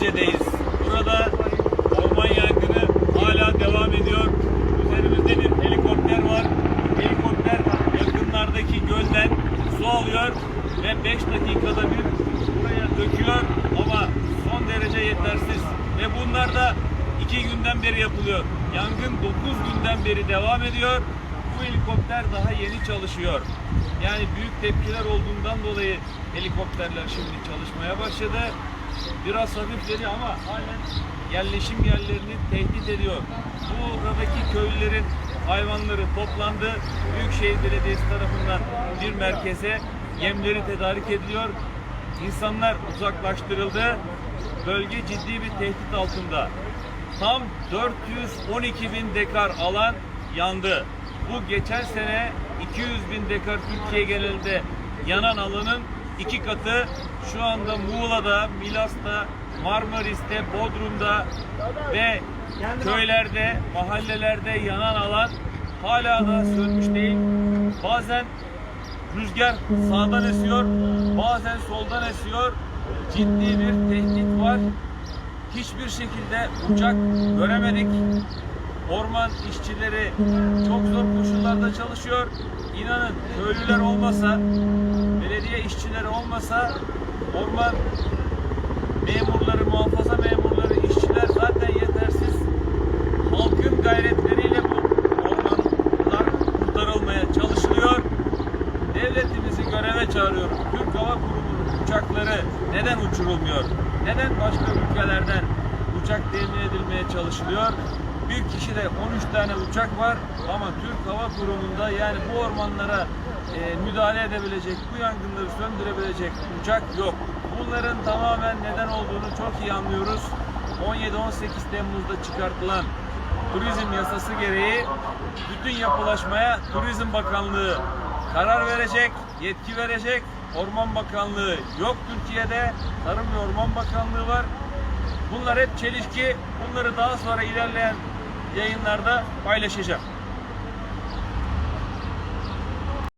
Düzce'deyiz. Burada orman yangını hala devam ediyor. Üzerimizde bir helikopter var. Helikopter yakınlardaki gölden su alıyor ve 5 dakikada bir buraya döküyor ama son derece yetersiz. Ve bunlar da 2 günden beri yapılıyor. Yangın 9 günden beri devam ediyor. Bu helikopter daha yeni çalışıyor. Yani büyük tepkiler olduğundan dolayı helikopterler şimdi çalışmaya başladı. Biraz hafifledi ama halen yerleşim yerlerini tehdit ediyor. Buradaki köylülerin hayvanları toplandı. Büyükşehir Belediyesi tarafından bir merkeze yemleri tedarik ediliyor. İnsanlar uzaklaştırıldı. Bölge ciddi bir tehdit altında. Tam 412 bin dekar alan yandı. Bu geçen sene 200 bin dekar Türkiye genelinde yanan alanın iki katı şu anda Muğla'da, Milas'ta, Marmaris'te, Bodrum'da ve köylerde, mahallelerde yanan alan hala da sönmüş değil. Bazen rüzgar sağdan esiyor, bazen soldan esiyor. Ciddi bir tehdit var. Hiçbir şekilde uçak göremedik. Orman işçileri çok zor koşullarda çalışıyor. İnanın köylüler olmasa, belediye işçileri olmasa orman memurları, muhafaza memurları, işçiler zaten yetersiz. Halkın gayretleriyle bu ormanlar kurtarılmaya çalışılıyor. Devletimizi göreve çağırıyorum. Türk Hava Kurumu'nun uçakları neden uçurulmuyor? Neden başka ülkelerden uçak temin edilmeye çalışılıyor? Bir kişide 13 tane uçak var ama Türk Hava Kurumu'nda yani bu ormanlara e, müdahale edebilecek, bu yangınları söndürebilecek uçak yok. Bunların tamamen neden olduğunu çok iyi anlıyoruz. 17-18 Temmuz'da çıkartılan turizm yasası gereği bütün yapılaşmaya Turizm Bakanlığı karar verecek, yetki verecek. Orman Bakanlığı yok Türkiye'de. Tarım ve Orman Bakanlığı var. Bunlar hep çelişki. Bunları daha sonra ilerleyen yayınlarda paylaşacağım.